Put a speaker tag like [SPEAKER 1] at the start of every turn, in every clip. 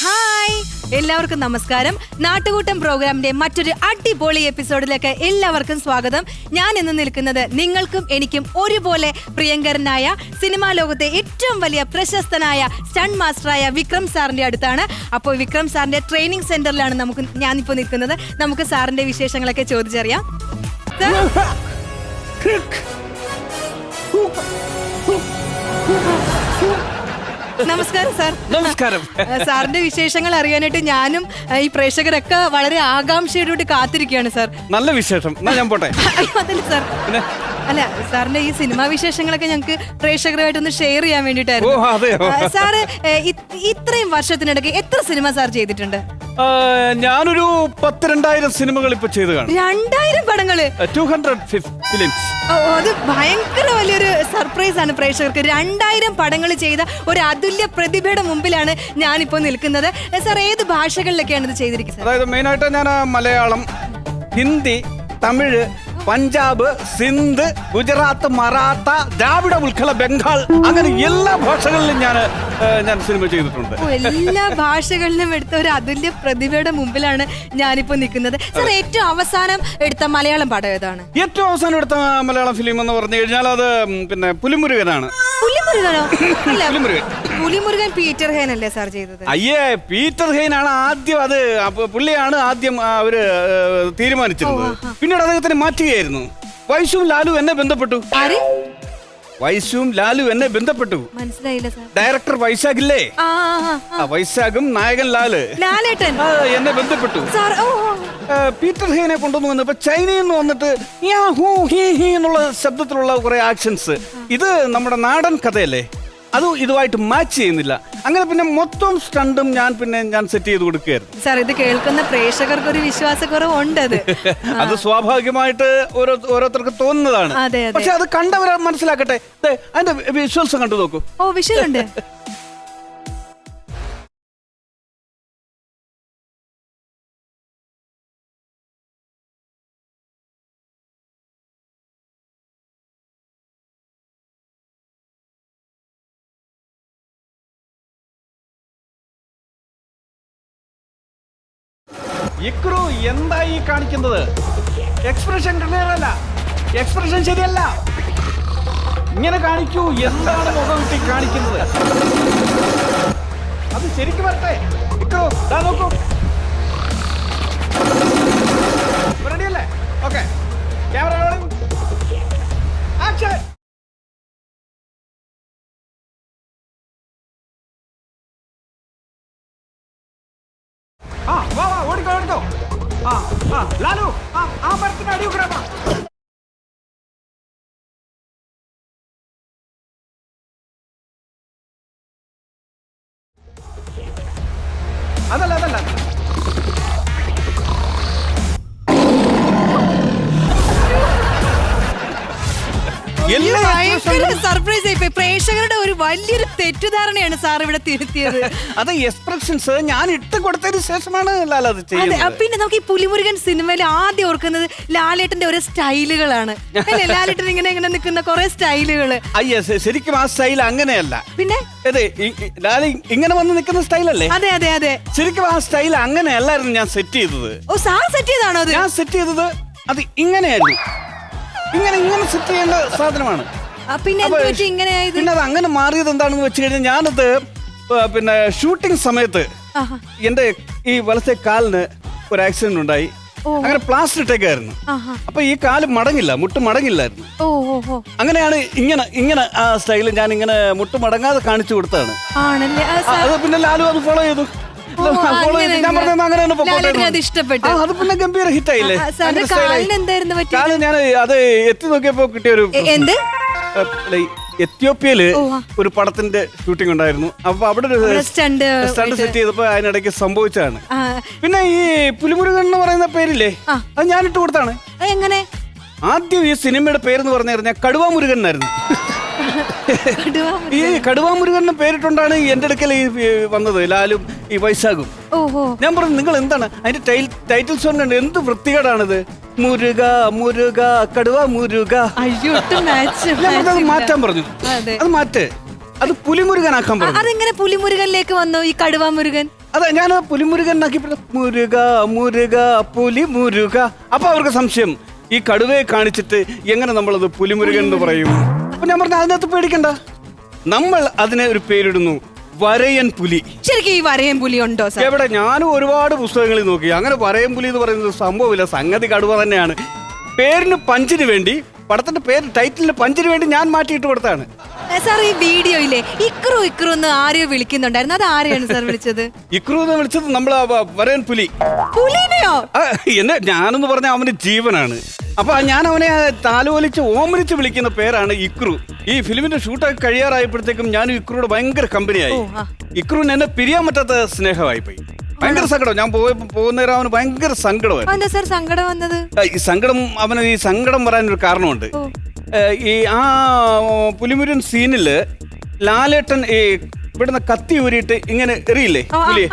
[SPEAKER 1] Hi. എല്ലാവർക്കും നമസ്കാരം. നാട്ടുകൂട്ടം പ്രോഗ്രാമിന്റെ മറ്റൊരു അടിപൊളി എപ്പിസോഡിലേക്ക് എല്ലാവർക്കും സ്വാഗതം. ഞാൻ ഇന്ന് നിൽക്കുന്നത് നിങ്ങൾക്കും എനിക്കും ഒരുപോലെ പ്രിയങ്കരനായ സിനിമാ ലോകത്തെ ഏറ്റവും വലിയ പ്രശസ്തനായ സ്റ്റൺ മാസ്റ്ററായ വിക്രം സാറിന്റെ അടുത്താണ്. അപ്പോൾ വിക്രം സാറിന്റെ ട്രെയിനിങ് സെന്ററിലാണ് നമുക്ക് ഞാനിപ്പോൾ നിൽക്കുന്നത്. നമുക്ക് സാറിന്റെ വിശേഷങ്ങളൊക്കെ ചോദിച്ചറിയാം. സർ, നമസ്കാരം സാർ.
[SPEAKER 2] നമസ്കാരം.
[SPEAKER 1] സാറിന്റെ വിശേഷങ്ങൾ അറിയാനായിട്ട് ഞാനും ഈ പ്രേക്ഷകരൊക്കെ വളരെ ആകാംക്ഷയോടുകൂടി കാത്തിരിക്കുകയാണ് സാർ.
[SPEAKER 2] നല്ല വിശേഷം. ഞാൻ പോട്ടെ?
[SPEAKER 1] അതല്ല സാർ. അല്ല സാറിന്റെ ഈ സിനിമാ വിശേഷങ്ങളൊക്കെ ഞങ്ങൾക്ക് പ്രേക്ഷകരുമായിട്ട് ഒന്ന് ഷെയർ ചെയ്യാൻ വേണ്ടിയിട്ടായിരുന്നു. സാറ് ഇത്രയും വർഷത്തിനിടയ്ക്ക് എത്ര സിനിമ സാർ ചെയ്തിട്ടുണ്ട്?
[SPEAKER 2] ആ, പത്ത് രണ്ടായിരം സിനിമകൾ ഇപ്പൊ ചെയ്തു കാണും.
[SPEAKER 1] രണ്ടായിരം പടങ്ങൾ?
[SPEAKER 2] ടു ഹൺഡ്രഡ് ഫിലിംസ്
[SPEAKER 1] ഓ, അത് ഭയങ്കര വലിയൊരു സർപ്രൈസ് ആണ് പ്രേക്ഷകർക്ക്. രണ്ടായിരം പടങ്ങൾ ചെയ്ത ഒരു അതുല്യ പ്രതിഭയുടെ മുമ്പിലാണ് ഞാനിപ്പോ നിൽക്കുന്നത്. സാർ ഏത് ഭാഷകളിലൊക്കെയാണ് ഇത് ചെയ്തിരിക്കുന്നത്?
[SPEAKER 2] അതായത് മെയിനായിട്ട് ഞാൻ മലയാളം ഹിന്ദി തമിഴ് പഞ്ചാബ് സിന്ധ് ഗുജറാത്ത് മറാത്ത ദ്രാവിഡ ഉൾക്കല ബംഗാൾ അങ്ങനെ എല്ലാ ഭാഷകളിലും ഞാൻ ഞാൻ സിനിമ ചെയ്തിട്ടുണ്ട്.
[SPEAKER 1] എല്ലാ ഭാഷകളിലും എടുത്ത ഒരു അതുല്യ പ്രതിഭയുടെ മുമ്പിലാണ് ഞാനിപ്പോ നിൽക്കുന്നത്. സാർ ഏറ്റവും അവസാനം എടുത്ത മലയാളം പടം ഏതാണ്?
[SPEAKER 2] ഏറ്റവും അവസാനം എടുത്ത മലയാളം ഫിലിം എന്ന് പറഞ്ഞു കഴിഞ്ഞാൽ അത് പിന്നെ പുലിമുരുകനാണ്.
[SPEAKER 1] പുലിമുരുകനോ?
[SPEAKER 2] പുലിമുരുകൻ.
[SPEAKER 1] പുലിമുരുകൻ പീറ്റർ ഹെയ്ൻ അല്ലേ സാർ ചെയ്തത്?
[SPEAKER 2] അയ്യേ പീറ്റർ ഹെയ്ൻ ആണ് ആദ്യം അത് അപ്പൊ പുള്ളിയാണ് ആദ്യം അവർ തീരുമാനിച്ചിരുന്നത്. പിന്നീട് അദ്ദേഹത്തിന് മാറ്റുകയായിരുന്നു. വൈശുവും ലാലു എന്നെ ബന്ധപ്പെട്ടു. വൈശുവും ലാലു എന്നെ ബന്ധപ്പെട്ടു.
[SPEAKER 1] മനസ്സിലായില്ല
[SPEAKER 2] ഡയറക്ടർ വൈശാഖില്ലേ? വൈശാഖും നായകൻ ലാൽ.
[SPEAKER 1] ലാലേട്ടൻ?
[SPEAKER 2] എന്നെ ബന്ധപ്പെട്ടു. പീറ്റർ ഹെയ്നെ കൊണ്ടുവന്നു വന്നപ്പോ ചൈനയിൽ നിന്ന് വന്നിട്ട് എന്നുള്ള ശബ്ദത്തിലുള്ള കുറെ ആക്ഷൻസ്. ഇത് നമ്മുടെ നാടൻ കഥയല്ലേ? അത് ഇതുമായിട്ട് മാച്ച് ചെയ്യുന്നില്ല. അങ്ങനെ പിന്നെ മൊത്തം സ്റ്റണ്ടും ഞാൻ പിന്നെ ഞാൻ സെറ്റ് ചെയ്ത് കൊടുക്കുകയായിരുന്നു.
[SPEAKER 1] സാർ ഇത് കേൾക്കുന്ന പ്രേക്ഷകർക്ക് ഒരു വിശ്വാസക്കുറവുണ്ട് അത്.
[SPEAKER 2] അത് സ്വാഭാവികമായിട്ട് ഓരോ ഓരോരുത്തർക്ക് തോന്നുന്നതാണ്. പക്ഷെ അത് കണ്ടവരെ മനസ്സിലാക്കട്ടെ. അതിന്റെ വിഷ്വൽസ് കണ്ടു നോക്കൂ.
[SPEAKER 1] ഓ വിഷയമുണ്ട്
[SPEAKER 2] ഇക്രു എന്താ ഈ കാണിക്കുന്നത്? എക്സ്പ്രഷൻ ക്ലിയർ അല്ല. എക്സ്പ്രഷൻ ശരിയല്ല. ഇങ്ങനെ കാണിക്കൂ എന്താണ് മുഖം വിട്ടി കാണിക്കുന്നത്? അത് ശരിക്കും വരട്ടെ. ഇക്രു ഇതാ നോക്കൂ. റെഡിയല്ലേ ഓക്കെ ക്യാമറ ആക്ഷൻ ആ ആ ലാലു ആ ആ
[SPEAKER 1] സർപ്രൈസ് ആയിപ്പോയി പ്രേക്ഷകരുടെ ഒരു വലിയൊരു തെറ്റിദ്ധാരണയാണ് സാർ ഇവിടെ തിരുത്തിയത്.
[SPEAKER 2] അത് എക്സ്പ്രഷൻസ് ഞാൻ ഇട്ട് കൊടുത്തതിന് ശേഷമാണ് ലാൽ അത് ചെയ്യുന്നത്.
[SPEAKER 1] പിന്നെ നമുക്ക് ഈ പുലിമുരുകൻ സിനിമയിൽ ആദ്യം ഓർക്കുന്നത് ലാലേട്ടന്റെ ഓരോ സ്റ്റൈലുകളാണ്. അല്ലേ? ലാലേട്ടൻ ഇങ്ങനെ ഇങ്ങനെ നിൽക്കുന്ന കുറെ സ്റ്റൈലുകൾ.
[SPEAKER 2] അയ്യ ശരിക്കും ആ സ്റ്റൈൽ അങ്ങനെയല്ല.
[SPEAKER 1] പിന്നെ?
[SPEAKER 2] അതെ ഈ- ഇങ്ങനെ വന്ന് നിൽക്കുന്ന സ്റ്റൈലല്ലേ?
[SPEAKER 1] അതെ അതെ അതെ.
[SPEAKER 2] ശരിക്കും ആ സ്റ്റൈൽ അങ്ങനെയല്ലായിരുന്നു ഞാൻ സെറ്റ് ചെയ്തത്.
[SPEAKER 1] ഓ സാർ സെറ്റ് ചെയ്താണോ അത്?
[SPEAKER 2] ഞാൻ സെറ്റ് ചെയ്തത് അത് ഇങ്ങനെയായിരുന്നു. ഇങ്ങനെ ഇങ്ങനെ സെറ്റ് ചെയ്യേണ്ട സാധനമാണ്.
[SPEAKER 1] പിന്നെ എന്ത് പറ്റി ഇങ്ങനെ ആയത്
[SPEAKER 2] പിന്നെ അത് അങ്ങനെ മാറിയത് എന്താണെന്ന് വെച്ച് കഴിഞ്ഞാൽ ഞാനത് പിന്നെ ഷൂട്ടിംഗ് സമയത്ത്
[SPEAKER 1] ആഹാ.
[SPEAKER 2] എന്റെ ഈ വലത്തെ കാലിന് ഒരു ആക്സിഡന്റ് ഉണ്ടായി.
[SPEAKER 1] ഓ.
[SPEAKER 2] അങ്ങനെ പ്ലാസ്റ്റർ ഇട്ടേക്കായിരുന്നു
[SPEAKER 1] ആഹാ.
[SPEAKER 2] അപ്പൊ ഈ കാൽ മടങ്ങില്ല മുട്ട് മടങ്ങില്ലായിരുന്നു.
[SPEAKER 1] ഓ ഓ ഓ.
[SPEAKER 2] അങ്ങനെയാണ് ഇങ്ങനെ ഇങ്ങനെ ആ സ്റ്റൈൽ ഞാൻ ഇങ്ങനെ മുട്ട് മടങ്ങാതെ കാണിച്ചു കൊടുത്താണ്
[SPEAKER 1] ആണല്ലേ? ആ,
[SPEAKER 2] ആ, അത് പിന്നെ ലാലു അത് ഫോളോ ചെയ്തു. ഞാൻ
[SPEAKER 1] അങ്ങനെ
[SPEAKER 2] പറഞ്ഞത് അങ്ങനെ തന്നെ പൊക്കോട്ടെ
[SPEAKER 1] അത്
[SPEAKER 2] പിന്നെ ഗംഭീര ഹിറ്റ് ആയില്ലേ.
[SPEAKER 1] കാലിന്
[SPEAKER 2] ഞാൻ അത് എത്തി നോക്കിയപ്പോ കിട്ടിയ ഒരു
[SPEAKER 1] എന്ത്? എത്യോപ്യയിൽ
[SPEAKER 2] ഒരു പടത്തിന്റെ ഷൂട്ടിംഗ് ഉണ്ടായിരുന്നു. അപ്പൊ അവിടെ ഒരു സ്റ്റണ്ട് സെറ്റ് ചെയ്തപ്പോ അതിനിടയ്ക്ക് സംഭവിച്ചതാണ്. പിന്നെ ഈ പുലിമുരുകൻ എന്ന് പറയുന്ന പേരില്ലേ? അത് ഞാൻ ഇട്ട് കൊടുത്താണ്.
[SPEAKER 1] എങ്ങനെ
[SPEAKER 2] ആദ്യം ഈ സിനിമയുടെ പേരെന്ന് പറഞ്ഞു കഴിഞ്ഞാൽ കടുവാ മുരുകൻ എന്നായിരുന്നു. ഈ കടുവാ മുരുകൻ പേരിട്ടുണ്ടാണ് എന്റെ അടുക്കൽ ഈ ഈ വന്നത് ലാലും ഈ വൈശാഖും.
[SPEAKER 1] ഓഹോ.
[SPEAKER 2] ഞാൻ പറഞ്ഞു നിങ്ങൾ എന്താണ്? അതിന്റെ ടൈൽ- ടൈറ്റിൽ സോങ് കണ്ട് എന്ത് വൃത്തികേടാണിത്? മുരുക മുരുക കടുവ മുരുക.
[SPEAKER 1] അയ്യോ ഒട്ടും മാച്ച്
[SPEAKER 2] ഞാൻ പറഞ്ഞത് മാറ്റാൻ പറഞ്ഞു.
[SPEAKER 1] അതെ.
[SPEAKER 2] അത് മാറ്റ്. അത് പുലിമുരുകനാക്കാൻ പറഞ്ഞു.
[SPEAKER 1] അതെങ്ങനെ പുലിമുരുകനിലേക്ക് വന്നു ഈ കടുവ മുരുകൻ
[SPEAKER 2] അതെ ഞാൻ പുലിമുരുകനാക്കി മുരുക മുരുക പുലി മുരുക അപ്പൊ അവർക്ക് സംശയം. ഈ കടുവയെ കാണിച്ചിട്ട് എങ്ങനെ നമ്മളത് പുലിമുരുകൻ എന്ന് പറയും? ഞാൻ പറഞ്ഞു അതിനകത്ത് പേടിക്കണ്ട. നമ്മൾ അതിനെ ഒരു പേരിടുന്നു വരയൻ പുലി.
[SPEAKER 1] ശരിക്കും ഈ വരയൻ പുലി ഉണ്ടോ സാർ?
[SPEAKER 2] എവിടെ ഞാനും ഒരുപാട് പുസ്തകങ്ങളിൽ നോക്കി. അങ്ങനെ വരയൻ പുലി എന്ന് പറയുന്നത് സംഭവമില്ല സംഗതി കടുവ തന്നെയാണ്. പേരിന് പഞ്ചിന് വേണ്ടി പടത്തിന്റെ പേര് ടൈറ്റിലിന് പഞ്ചിന് വേണ്ടി ഞാൻ മാറ്റിയിട്ട് കൊടുത്താണ്.
[SPEAKER 1] സാർ ഈ വീഡിയോയിലെ ഇക്രു ഇക്രു എന്ന് ആരെയോ വിളിക്കുന്നുണ്ടായിരുന്നു. അത് ആരെയാണ് സാർ വിളിച്ചത്?
[SPEAKER 2] ഇക്രു എന്ന് വിളിച്ചത് നമ്മൾ വരയൻ പുലി.
[SPEAKER 1] പുലിനെയോ?
[SPEAKER 2] എന്നെ ഞാനെന്ന് പറഞ്ഞ അവന്റെ ജീവനാണ്. അപ്പൊ ഞാൻ അവനെ താലോലിച്ച് ഓമരിച്ച് വിളിക്കുന്ന പേരാണ് ഇക്രു. ഈ ഫിലിമിന്റെ ഷൂട്ടൊക്കെ കഴിയാറായപ്പോഴത്തേക്കും ഞാൻ ഇക്രുവിടെ ഭയങ്കര കമ്പനിയായി.
[SPEAKER 1] ഇക്രു
[SPEAKER 2] ഇക്രുവിന് എന്നെ പിരിയാൻ പറ്റാത്ത സ്നേഹമായി പോയി ഭയങ്കര സങ്കടം. ഞാൻ പോയ പോകുന്നേരം അവന് ഭയങ്കര
[SPEAKER 1] സാർ സങ്കടം വന്നത്?
[SPEAKER 2] ഈ സങ്കടം അവന് ഈ സങ്കടം വരാനൊരു കാരണമുണ്ട്. ഈ ആ പുലിമുരൻ സീനിൽ ലാലേട്ടൻ ഈ ഇവിടുന്ന് കത്തി ഊരിയിട്ട് ഇങ്ങനെ എറിയില്ലേ പുലിയെ.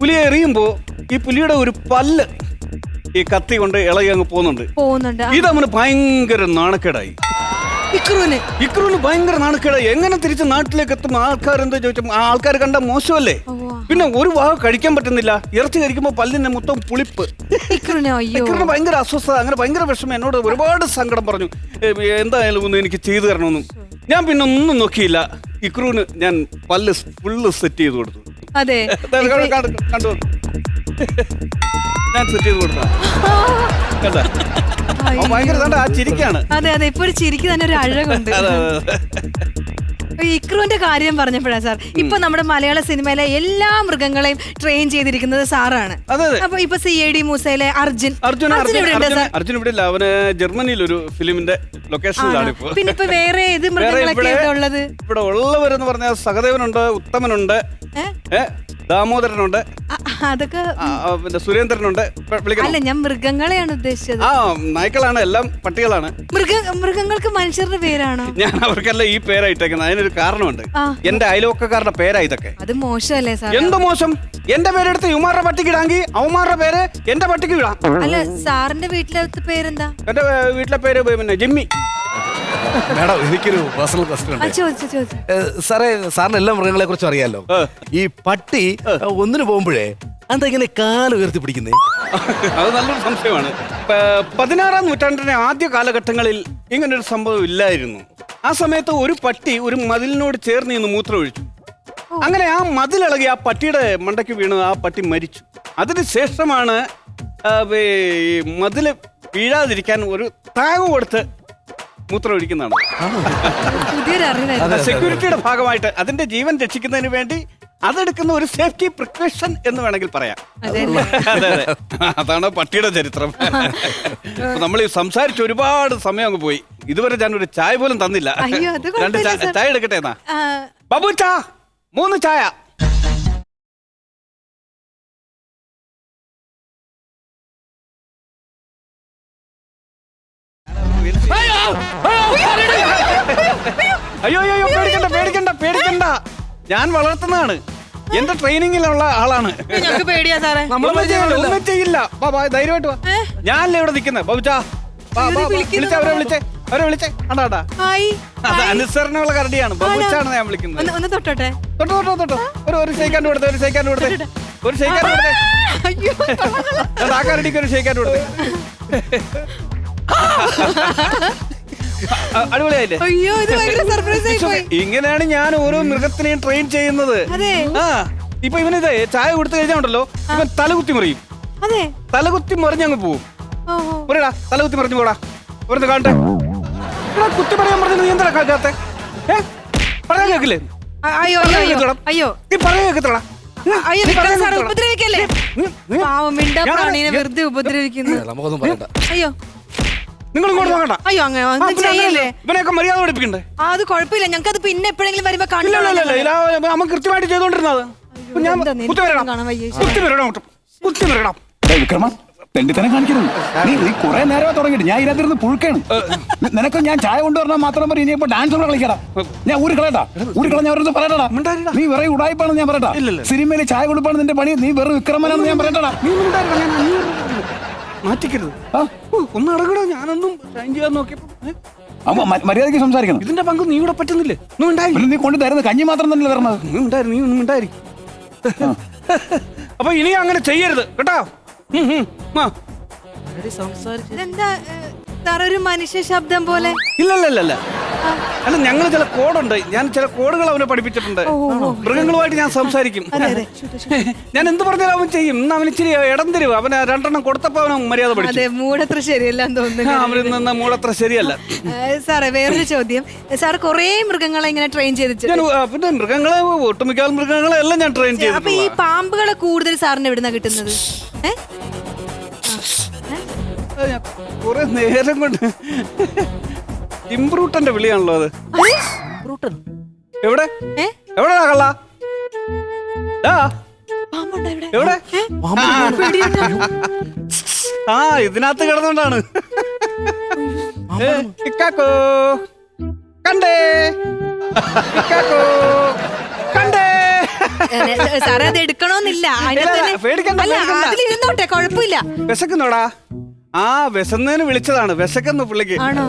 [SPEAKER 2] പുലിയെ എറിയുമ്പോ ഈ പുലിയുടെ ഒരു പല്ല് ഈ കത്തി കൊണ്ട് ഇളകി അങ്ങ് പോകുന്നുണ്ട്.
[SPEAKER 1] പോകുന്നുണ്ട്. ആ,
[SPEAKER 2] ഇത് അവന് ഭയങ്കര നാണക്കേടായി.
[SPEAKER 1] ഇക്രുവിന്.
[SPEAKER 2] ഇക്രുവിന് ഭയങ്കര നാണക്കേടായി. എങ്ങനെ തിരിച്ച് നാട്ടിലേക്ക് എത്തും? ആൾക്കാർ എന്താ ചോദിച്ചു? ആ ആൾക്കാർ കണ്ട മോശമല്ലേ? പിന്നെ ഒരു വാഹ കഴിക്കാൻ പറ്റുന്നില്ല. ഇറച്ചി കഴിക്കുമ്പോൾ പല്ലിന് മൊത്തം പുളിപ്പ്.
[SPEAKER 1] ഇക്രൂന് അയ്യോ.
[SPEAKER 2] ഭയങ്കര അസ്വസ്ഥത. അങ്ങനെ ഭയങ്കര വിഷമം. എന്നോട് ഒരുപാട് സങ്കടം പറഞ്ഞു. ഏ, എന്തായാലും ഒന്ന് എനിക്ക് ചെയ്തു തരണമെന്നും. ഞാൻ പിന്നെ ഒന്നും നോക്കിയില്ല. ഇക്രുവിന് ഞാൻ പല്ല് ഫുള്ള് സെറ്റ് ചെയ്ത് കൊടുത്തു.
[SPEAKER 1] അതെ.
[SPEAKER 2] കണ്ടോ, കണ്ടോ. ഞാൻ സെറ്റ് ചെയ്ത് കൊടുക്കാം കണ്ടാ? ഭയങ്കര ആ ചിരിക്കാണ്.
[SPEAKER 1] അതെ അതെ ഇപ്പൊ ഒരു ചിരിക്ക് തന്നെ ഒരു അഴകുണ്ട്. ഇക്രുവിന്റെ കാര്യം പറഞ്ഞപ്പോഴാണ് സാർ ഇപ്പൊ നമ്മുടെ മലയാള സിനിമയിലെ എല്ലാ മൃഗങ്ങളെയും ട്രെയിൻ ചെയ്തിരിക്കുന്നത് സാറാണ്. അപ്പൊ ഇപ്പൊ സി എ ഡി മൂസയിലെ അർജുൻ. അർജുൻ
[SPEAKER 2] അർജുൻ
[SPEAKER 1] ഇവിടെ
[SPEAKER 2] ഇല്ല. അവന് ജർമ്മനിയിൽ ഒരു ഫിലിമിന്റെ ലൊക്കേഷനിലാണ് ഇപ്പൊ.
[SPEAKER 1] പിന്നെ ഇപ്പൊ വേറെ ഏത് മൃഗങ്ങളൊക്കെ ഉള്ളത്?
[SPEAKER 2] ഇവിടെ ഉള്ളവരെന്ന് പറഞ്ഞാൽ സഹദേവനുണ്ട് ഉത്തമനുണ്ട്. ദാമോദരനുണ്ട്.
[SPEAKER 1] അതൊക്കെ
[SPEAKER 2] പിന്നെ സുരേന്ദ്രനുണ്ട്.
[SPEAKER 1] അല്ല ഞാൻ മൃഗങ്ങളെയാണ് ഉദ്ദേശിച്ചത്.
[SPEAKER 2] ആ നായ്ക്കളാണ് എല്ലാം പട്ടികളാണ്.
[SPEAKER 1] മൃഗ മൃഗങ്ങൾക്ക് മനുഷ്യരുടെ പേരാണോ?
[SPEAKER 2] ഞാൻ അവർക്കല്ല ഈ പേരായിട്ടേക്കുന്നത്. അതിനൊരു കാരണമുണ്ട്. എന്റെ അയൽവക്കക്കാരുടെ പേരാ ഇതൊക്കെ.
[SPEAKER 1] അത് മോശമല്ലേ സാർ
[SPEAKER 2] എന്ത് മോശം? എന്റെ പേരെടുത്ത് യുമാരുടെ പട്ടിക്ക് ഇടാങ്കി അവന്മാരുടെ പേര് എന്റെ പട്ടിക്ക് ഇടാം.
[SPEAKER 1] അല്ല സാറിന്റെ വീട്ടിലെ പേരെന്താ?
[SPEAKER 2] എന്റെ വീട്ടിലെ പേര് പിന്നെ ജിമ്മി.
[SPEAKER 3] മാഡം എനിക്കൊരു പേഴ്സണൽ ക്വസ്റ്റ്യൻ
[SPEAKER 1] ആ
[SPEAKER 3] ഉണ്ട്
[SPEAKER 1] ചോദിച്ചു ചോദിച്ചു.
[SPEAKER 3] ഏ, സാറേ സാറിന് എല്ലാ മൃഗങ്ങളെ കുറിച്ചും അറിയാലോ. ഈ പട്ടി ഒന്നിനു പോകുമ്പോഴേ എന്താ ഇങ്ങനെ കാൽ ഉയർത്തി പിടിക്കുന്നേ?
[SPEAKER 2] അത് നല്ലൊരു സംശയമാണ്. പ- പതിനാറാം നൂറ്റാണ്ടിന്റെ ആദ്യ കാലഘട്ടങ്ങളിൽ ഇങ്ങനൊരു സംഭവം ഇല്ലായിരുന്നു. ആ സമയത്ത് ഒരു പട്ടി ഒരു മതിലിനോട് ചേർന്ന് നിന്ന് മൂത്രം ഒഴിച്ചു അങ്ങനെ ആ മതിലിളകി ആ പട്ടിയുടെ മണ്ടയ്ക്ക് വീണ് ആ പട്ടി മരിച്ചു. അതിനുശേഷമാണ് ആ, ഈ മതിൽ വീഴാതിരിക്കാൻ ഒരു താങ്ങ് കൊടുത്ത് മൂത്രം ഒഴിക്കുന്നതാണ്. സെക്യൂരിറ്റിയുടെ ഭാഗമായിട്ട് അതിന്റെ ജീവൻ രക്ഷിക്കുന്നതിന് വേണ്ടി അതെടുക്കുന്ന ഒരു സേഫ്റ്റി പ്രിക്കോഷൻ എന്ന് വേണമെങ്കിൽ പറയാം.
[SPEAKER 1] അതെ
[SPEAKER 2] അതെ. അതെ അതാണ് പട്ടിയുടെ ചരിത്രം. നമ്മൾ ഈ സംസാരിച്ച് ഒരുപാട് സമയം അങ്ങ് പോയി. ഇതുവരെ ഞാൻ ഒരു ചായ പോലും തന്നില്ല.
[SPEAKER 1] അയ്യോ,
[SPEAKER 2] രണ്ട് ചായ- എടുക്കട്ടെ എന്നാ? ബാബു ചാ മൂന്ന് ചായ. അയ്യോ അയ്യോ പേടിക്കണ്ട പേടിക്കണ്ട പേടിക്കണ്ട. ഞാൻ വളർത്തുന്നതാണ്. എന്റെ ട്രെയിനിങ്ങിലുള്ള ആളാണ്.
[SPEAKER 1] ഞങ്ങക്ക് പേടിയാ സാറേ.
[SPEAKER 2] ഒന്നും ചെയ്യില്ല, വാ, വാ, ധൈര്യമായിട്ട് വാ. ഞാനല്ലേ ഇവിടെ നിൽക്കുന്നത് ബാബുച്ചാ വാ, വാ, വാ. വിളിച്ചേ അവരെ വിളിച്ചേ അവരെ വിളിച്ചേ.
[SPEAKER 1] ഹായ്.
[SPEAKER 2] അത് അനുസരണമുള്ള കരടിയാണ്. ബബുച്ചാണ് ഞാൻ വിളിക്കുന്നത്.
[SPEAKER 1] ഒന്ന് തൊട്ടോട്ടെ.
[SPEAKER 2] തൊട്ടോ തൊട്ടോ തൊട്ടോ ഒരു ഒരു കൊടുത്തെ കൊടുത്തേ ഒരു ഷെയ്ക്കാണ്ട് കൊടുത്തേ. ഒരു ഷെയ്ക്കാണ്ട് കൊടുത്തേ. ആ കരടിക്ക് ഒരു ഷെയ്ക്കാണ്ട് കൊടുത്തേ. അടിപൊളിയായില്ലേ?
[SPEAKER 1] അയ്യോ ഇത് ഭയങ്കര സർപ്രൈസ് ആയി പോയി.
[SPEAKER 2] ഇങ്ങനെയാണ് ഞാൻ ഓരോ മൃഗത്തിനെയും ട്രെയിൻ ചെയ്യുന്നത്.
[SPEAKER 1] അതെ.
[SPEAKER 2] ആ ഇപ്പൊ ഇവനിതേ ചായ കൊടുത്തു കഴിഞ്ഞാൽ ഉണ്ടല്ലോ ഇവൻ തലകുത്തി മറിയും.
[SPEAKER 1] അതെ.
[SPEAKER 2] തലകുത്തി മറിഞ്ഞങ്ങ് പോവും.
[SPEAKER 1] ഓഹോ.
[SPEAKER 2] പറയടാ തലകുത്തി മറിഞ്ഞു പോടാ. ഒരു കാണട്ടെ എടാ കുത്തി പറയാൻ പറഞ്ഞത് നീ എന്താ കാത്തേ ഏ? പറയാൻ കേക്കില്ലേ
[SPEAKER 1] അയ്യോ അയ്യോ അയ്യോ. അയ്യോ
[SPEAKER 2] നീ പറയാൻ കേക്കത്തോടാ
[SPEAKER 1] അയ്യോ ഉപദ്രവിക്കല്ലേ? പാവം മിണ്ട പ്രാണീനെ വെറുതെ ഉപദ്രവിക്കുന്നു.
[SPEAKER 3] നമുക്കൊന്നും പറയണ്ട.
[SPEAKER 1] അയ്യോ.
[SPEAKER 2] നിങ്ങൾ ഇങ്ങോട്ട് നോക്കണ്ട
[SPEAKER 1] അയ്യോ അങ്ങനെ
[SPEAKER 2] ആ,
[SPEAKER 1] ഒന്നും
[SPEAKER 2] പിന്നെ
[SPEAKER 1] ചെയ്യല്ലേ
[SPEAKER 2] ഇവനെയൊക്കെ മര്യാദ പഠിപ്പിക്കണ്ടേ
[SPEAKER 1] ആ അത് കുഴപ്പമില്ല ഞങ്ങൾക്ക് അത് പിന്നെ എപ്പോഴെങ്കിലും വരുമ്പോ
[SPEAKER 2] ഇല്ല ഇല്ല ഇല്ല ഇല്ല അമ്മ കൃത്യമായിട്ട് ചെയ്തോണ്ടിരുന്നത് ഞാൻ
[SPEAKER 1] എന്താ നിനക്ക്
[SPEAKER 2] കുത്തി വരണം
[SPEAKER 1] കാണാൻ വയ്യ.
[SPEAKER 2] കുത്തി വരണം അങ്ങോട്ട്. കുത്തി വരണം
[SPEAKER 4] ഏയ് വിക്രമ തെണ്ടിത്തനം കാണിക്കരുത് നീ നീ കുറെ തുടങ്ങിയിട്ട് ഞാൻ ഇതിനകത്തിരുന്ന് പുഴുക്കാണ് നിനക്ക് ഞാൻ ചായ കൊണ്ടുവരണം മാത്രം പറയും ഇനിയിപ്പോ ഡാൻസ് കൂടെ കളിക്കടാ ഞാൻ ഊരി കളയട്ടാ ഊരി കളഞ്ഞ പറയട്ടാ
[SPEAKER 2] മിണ്ടാതിരിടാ.
[SPEAKER 4] നീ വെറുതെ ഉടായ്പാണ് ഞാൻ പറയട്ടാ
[SPEAKER 2] ഇല്ലില്ല.
[SPEAKER 4] സിനിമയിൽ ചായ കൊടുപ്പാണ് നിന്റെ പണി നീ വെറും വിക്രമനാണെന്ന് ഞാൻ പറയട്ടാ
[SPEAKER 2] നീ ഞാൻ മാറ്റിക്കരുത്
[SPEAKER 4] ആ?
[SPEAKER 2] ഒന്ന് ഇറങ്ങടോ ഞാനൊന്നും സൈൻ ചെയ്യാൻ നോക്കിയപ്പോ ഏ?
[SPEAKER 4] അപ്പൊ മ- മര്യാദയ്ക്ക് സംസാരിക്കണം.
[SPEAKER 2] ഇതിന്റെ പങ്ക് നീ ഇവിടെ പറ്റുന്നില്ലേ? നീ ഉണ്ടായി
[SPEAKER 4] പിന്നെ നീ കൊണ്ട് തരുന്നത് കഞ്ഞി മാത്രം തന്നെ തരണത്
[SPEAKER 2] നീ ഉണ്ടായി നീ ഒന്നും ഉണ്ടായി അപ്പൊ ഇനി അങ്ങനെ ചെയ്യരുത് കേട്ടോ? ഉം, ഉം. ആ.
[SPEAKER 1] ഇതെന്താ സാർ ഒരു മനുഷ്യ ശബ്ദം പോലെ.
[SPEAKER 2] ഇല്ല ഇല്ല ഇല്ല ഇല്ല അല്ല ഞങ്ങൾ ചില കോഡുണ്ട്. ഞാൻ ചില കോഡുകൾ അവനെ പഠിപ്പിച്ചിട്ടുണ്ട്. മൃഗങ്ങളുമായിട്ട് ഞാൻ സംസാരിക്കും. ഞാൻ എന്ത് പറഞ്ഞാലും അവൻ ചെയ്യും. ഇന്ന് അവൻ ഇച്ചിരി ഇടം തരും അവന് രണ്ടെണ്ണം കൊടുത്തപ്പോ അവന് മര്യാദ പഠിച്ചു.
[SPEAKER 1] മൂടത്ര
[SPEAKER 2] ശരിയല്ല.
[SPEAKER 1] ഏ, സാറേ വേറൊരു ചോദ്യം. സാർ കുറേ മൃഗങ്ങളെ ഇങ്ങനെ ട്രെയിൻ ചെയ്തിട്ട്
[SPEAKER 2] പിന്നെ മൃഗങ്ങളെ ഒട്ടുമിക്ക മൃഗങ്ങളെ എല്ലാം ഞാൻ ട്രെയിൻ ചെയ്തു
[SPEAKER 1] അപ്പൊ ഈ പാമ്പുകളെ കൂടുതൽ സാറിന് എവിടുന്ന കിട്ടുന്നത്?
[SPEAKER 2] കുറെ നേരം കൊണ്ട് ഇംബ്രൂട്ടന്റെ വിളിയാണല്ലോ അത്.
[SPEAKER 1] അതെ?
[SPEAKER 2] എവിടെ? എവിടെ കള്ള? ആ എവിടെ. ആ ഇതിനകത്ത് കിടന്നുകൊണ്ടാണ് ഏ, ഇക്കാക്കോ. കണ്ടേ. ഇക്കാക്കോ. കണ്ടേ.
[SPEAKER 1] സാറേ അത് എടുക്കണോന്നില്ല. അതിനകത്ത് തന്നെ-
[SPEAKER 2] പേടിക്കണ്ട,
[SPEAKER 1] അല്ല
[SPEAKER 2] പേടിക്കണ്ട.
[SPEAKER 1] അതിലിരുന്നോട്ടെ കുഴപ്പമില്ല.
[SPEAKER 2] വിശക്കുന്നോടാ. ആ വിശന്നതിന് വിളിച്ചതാണ് വിശക്കുന്നു പുള്ളിക്ക്
[SPEAKER 1] ആണോ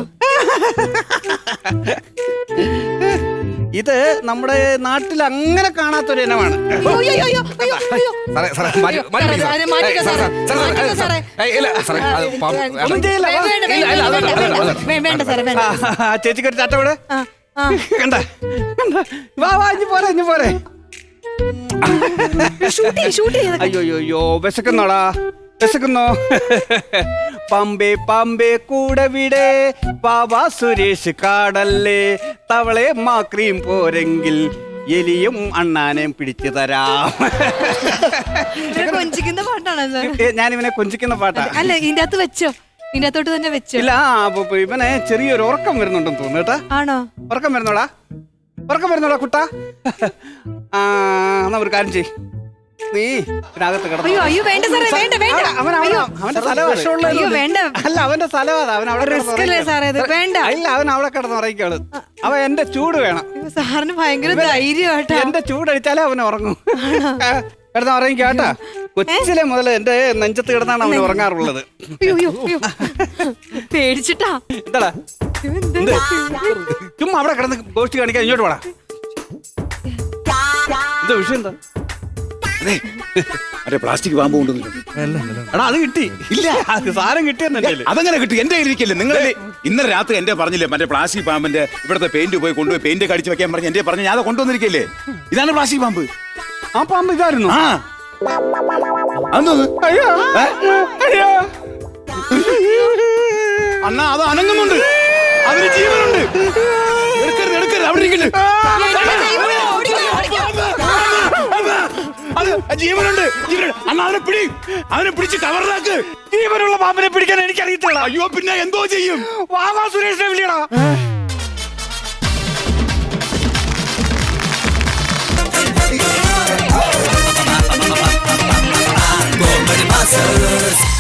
[SPEAKER 2] ഇത് നമ്മുടെ നാട്ടിൽ അങ്ങനെ കാണാത്തൊരു ഇനമാണ്
[SPEAKER 1] അയ്യോ, അയ്യോ, അയ്യോ, അയ്യോ, അയ്യോ.
[SPEAKER 3] സാറേ സാറേ മാറ്റി മാറ്റി
[SPEAKER 1] സാറേ,
[SPEAKER 3] പിടിക്ക്
[SPEAKER 1] സാറേ, മാറ്റിക്കോ, സാറേ.
[SPEAKER 3] സാറേ, സാറേ,
[SPEAKER 1] മാറ്റിക്കോ, സാറേ.
[SPEAKER 3] ഏയ്, ഇല്ല, സാറേ, അത് പാമ്പ് വേണ്ട.
[SPEAKER 2] ഒന്നും ചെയ്യില്ല, വാ.
[SPEAKER 1] വേണ്ട, വേണ്ട,
[SPEAKER 3] ഇല്ല, ഇല്ല,
[SPEAKER 1] വേണ്ട,
[SPEAKER 3] അതല്ല,
[SPEAKER 1] വേണ്ട,
[SPEAKER 3] അതല്ല,
[SPEAKER 1] വേണ്ട, വേണ്ട, സാറേ വേണ്ട
[SPEAKER 2] ആ, ആ, ചേച്ചിക്ക് ഒരു ചാട്ട
[SPEAKER 1] ആ, ആ.
[SPEAKER 2] കണ്ട കണ്ട വാ വാ ഇഞ്ഞി പോരെ ഇഞ്ഞു പോരെ
[SPEAKER 1] ഷൂട്ട് ചെയ്യ്, ഷൂട്ട്
[SPEAKER 2] അയ്യോ അയ്യോ വിശക്കുന്നോടാ വിശക്കുന്നോ പമ്പേ പമ്പേ കൂടെ വിടെ. പാവാ സുരേഷ് കാടല്ലേ. തവളെ മാക്രീം പോരെങ്കിൽ എലിയും അണ്ണാനെയും പിടിച്ചു തരാം.
[SPEAKER 1] കൊഞ്ചിക്കുന്ന
[SPEAKER 2] ഞാനിവനെ കൊഞ്ചിക്കുന്ന പാട്ടാ.
[SPEAKER 1] അല്ല ഇതിന്റെ അകത്ത് വെച്ചോ. ഇതിന്റെ അകത്തോട്ട് തന്നെ വെച്ചോ.
[SPEAKER 2] ഇല്ല ഇവനെ ചെറിയൊരു ഉറക്കം വരുന്നുണ്ടെന്ന് തോന്നുന്നു കേട്ടാ.
[SPEAKER 1] ആണോ?
[SPEAKER 2] ഉറക്കം വരുന്നോടാ. ഉറക്കം വരുന്നോടാ കുട്ടാ. ആ എന്നാ ഒരു കാര്യം ചെയ് നീ ഇതിനകത്ത്
[SPEAKER 1] അയ്യോ
[SPEAKER 2] കിടന്നു.
[SPEAKER 1] അയ്യോ വേണ്ട സാറേ വേണ്ട വേണ്ട.
[SPEAKER 2] അവൻ അവൻ അവന്റെ സ്ഥലം
[SPEAKER 1] അയ്യോ വേണ്ട.
[SPEAKER 2] അല്ല അവന്റെ അവൻ അവിടെ കിടന്ന്
[SPEAKER 1] റിസ്ക് അല്ലേ
[SPEAKER 2] ഉറങ്ങിക്കോളും.
[SPEAKER 1] സാറേ ഇത് വേണ്ട.
[SPEAKER 2] ഇല്ല അവൻ അവിടെ കിടന്ന് അവൻ എന്റെ ചൂട് വേണം.
[SPEAKER 1] അയ്യോ, സാറിന് ഭയങ്കര ധൈര്യം കേട്ടാ
[SPEAKER 2] എന്റെ ചൂടടിച്ചാലേ അവൻ ഉറങ്ങും. കിടന്ന് ഉറങ്ങിക്കാട്ടാ കൊച്ചിലെ മുതൽ എന്റെ നെഞ്ചത്ത് കിടന്നാണ് അവൻ ഉറങ്ങാറുള്ളത്.
[SPEAKER 1] അയ്യോ അയ്യോ അയ്യോ. പേടിച്ചിട്ടാ.
[SPEAKER 2] എന്താടാ?
[SPEAKER 1] അയ്യോ, എന്താ?
[SPEAKER 2] ചുമ്മാ അവിടെ കിടന്ന് ഗോഷ്ടി കാണിക്കാൻ ഇങ്ങോട്ട് വേടാ എന്താ വിഷയം എന്താ?
[SPEAKER 4] അതെ മറ്റേ പ്ലാസ്റ്റിക് പാമ്പ് കൊണ്ടുവന്നിട്ടുണ്ട്
[SPEAKER 2] എടാ അത് കിട്ടി. ഇല്ല സാധനം കിട്ടിയെന്നല്ലേ.
[SPEAKER 4] അതങ്ങനെ കിട്ടി. എന്റെ കയ്യിലിരിക്കില്ല നിങ്ങൾ ഇന്നലെ രാത്രി എന്റെ പറഞ്ഞില്ലേ മറ്റേ പ്ലാസ്റ്റിക് പാമ്പിന്റെ ഇവിടുത്തെ പെയിന്റ് പോയി കൊണ്ടുപോയി പെയിന്റ് കടിച്ചു വെക്കാൻ പറഞ്ഞു എന്റെ പറഞ്ഞു ഞാൻ അത് കൊണ്ടുവന്നിരിക്കില്ലേ? ഇതാണ് പ്ലാസ്റ്റിക് പാമ്പ്.
[SPEAKER 2] ആ പാമ്പ് ഇതായിരുന്നു.
[SPEAKER 4] ആ. അണ്ണാ അത് അനങ്ങുന്നുണ്ട്. അതിന് ജീവനുണ്ട്. എടുക്കരുത് എടുക്കരുത്. അവിടെ ഇരിക്കരുത് ജീവനുണ്ട് അന്ന് അവനെ പിടി അവനെ പിടിച്ച് കവറിലാക്ക്
[SPEAKER 2] ജീവനുള്ള പാമ്പിനെ പിടിക്കാൻ എനിക്ക് അറിയത്തില്ല
[SPEAKER 4] അയ്യോ പിന്നെ എന്തോ ചെയ്യും
[SPEAKER 2] വാവാ സുരേഷിനെ വിളിയടാ Bomber muscles